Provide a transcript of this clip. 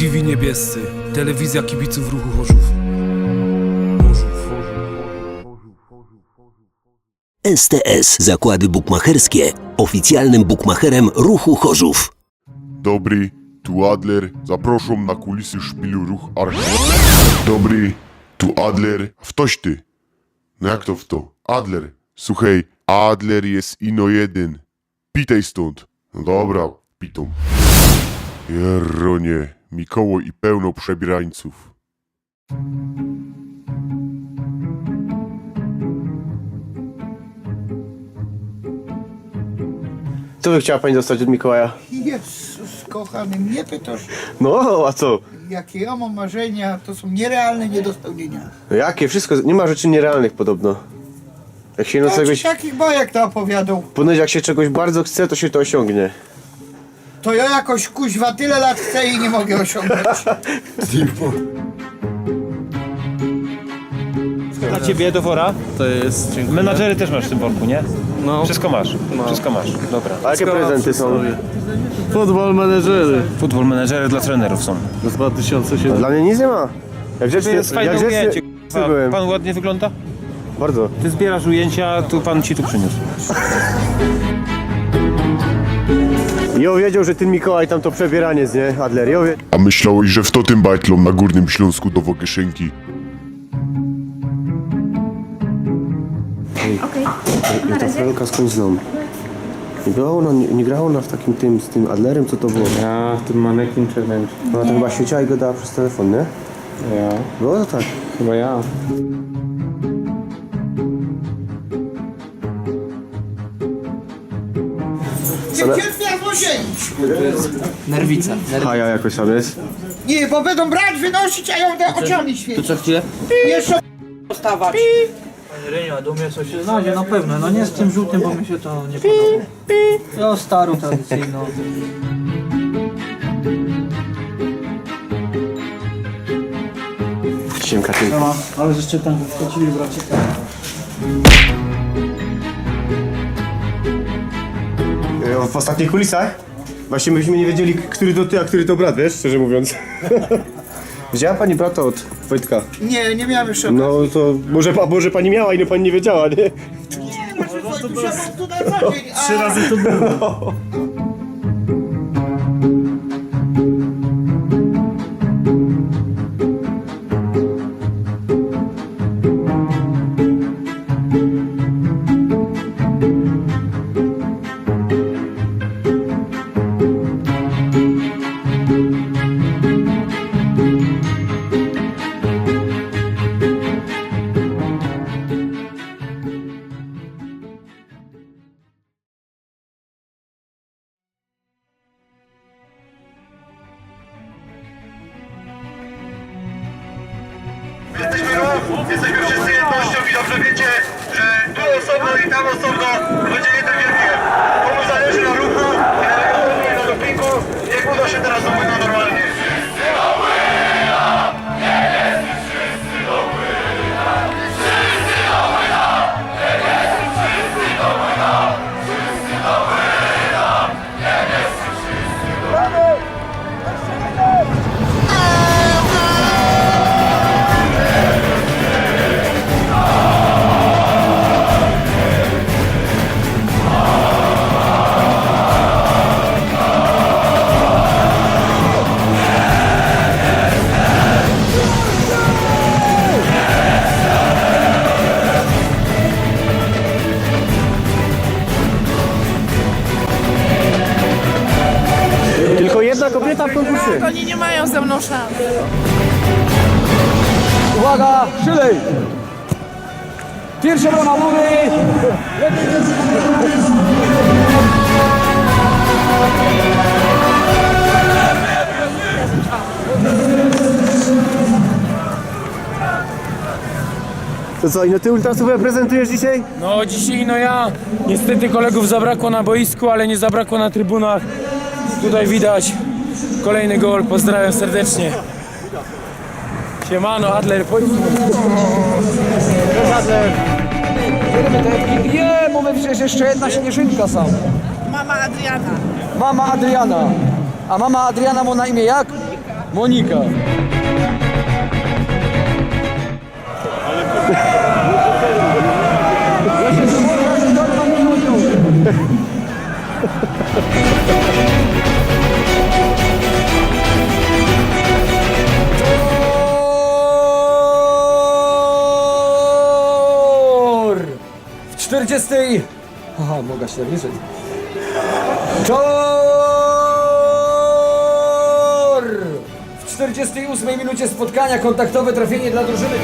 TV Niebiescy, telewizja kibiców ruchu Chorzów. STS Zakłady Bukmacherskie, oficjalnym bukmacherem ruchu Chorzów. Dobry, tu Adler. Zapraszam na kulisy szpilu Ruch Archie. Dobry, tu Adler. W toś ty. No jak to w to? Adler. Słuchaj, Adler jest ino jeden. Pitaj stąd. No dobra, pitom. Jeronie, Mikoło i pełno przebierańców. Co by chciała pani dostać od Mikołaja? Jezus kochany, mnie pytasz, No, a co? jakie ja mam marzenia, to są nierealne nie do spełnienia. No jakie? Wszystko, nie ma rzeczy nierealnych podobno. Jak się no Ja ci czegoś, takich bajek to opowiadał. ponoć jak się czegoś bardzo chce, to się to osiągnie. To ja jakoś kuźwa tyle lat chcę i nie mogę osiągnąć. Dla ciebie do wora? To jest, dziękuję. Menadżery też masz w tym worku, nie? No, Wszystko masz, wszystko masz. Dobra. A jakie prezenty są? Futbol menedżery Futbol menedżery dla trenerów są. z 2007. Dla mnie nic nie ma. Jak To grzeczny, jest fajne jak ujęcie. k***a. byłem. Pan ładnie wygląda? Bardzo. Ty zbierasz ujęcia, tu pan ci tu przyniósł. Jo wiedział, że ten Mikołaj tam to przebieraniec, nie? Adler, jo wie... A myślałeś, że w to tym bajtlom na Górnym Śląsku do Wogieszynki? Okej, Ja ta Franka skąd znam? Nie grała ona, nie, nie grała ona w takim tym, z tym Adlerem, co to było? Ja, ten manekin challenge. Ona to chyba świeciła i go dała przez telefon, nie? Ja, Było to tak. chyba ja. Przeciętnia złodziei. Nerwica. Ner... A ja jakoś sam jest. Nie, bo będą brać, wynosić, a ja będę oczami świecić. Co chwilę? Jeszcze postawać. Panie Reniu, a do mnie coś się znajdzie na pewno. No nie z tym żółtym, bo mi się to nie podoba. Ja starą tradycyjną. No, ale jeszcze tam wchodzili braci. W ostatnich kulisach? Właśnie myśmy nie wiedzieli, który to ty, a który to brat, wiesz, szczerze mówiąc. Widziała pani brata od Wojtka? Nie, nie miałem jeszcze. No to może, a może pani miała i no pani nie wiedziała, nie? Nie, może co dzień. Trzy razy to było. Jesteśmy ruch, jesteśmy wszyscy jednością i dobrze wiecie, że tu osobno i tam osobno będzie jeden wielkie. Komu zależy na ruchu w konkursie. Oni nie mają ze mną szans. Uwaga, szylej! Pierwsza brama góry! To co, i no ty ultrasów reprezentujesz dzisiaj? No dzisiaj no ja, niestety kolegów zabrakło na boisku, ale nie zabrakło na trybunach. Tutaj widać kolejny gol, pozdrawiam serdecznie. Siemano, Adler, powiedz Nie, bo my przecież jeszcze jedna śnieżynka sam. Mama Adriana. Mama Adriana. A mama Adriana ma na imię jak? Monika. 20. Aha, mogę się zabliżyć. Tor! W 48 minucie spotkania kontaktowe trafienie dla drużyny.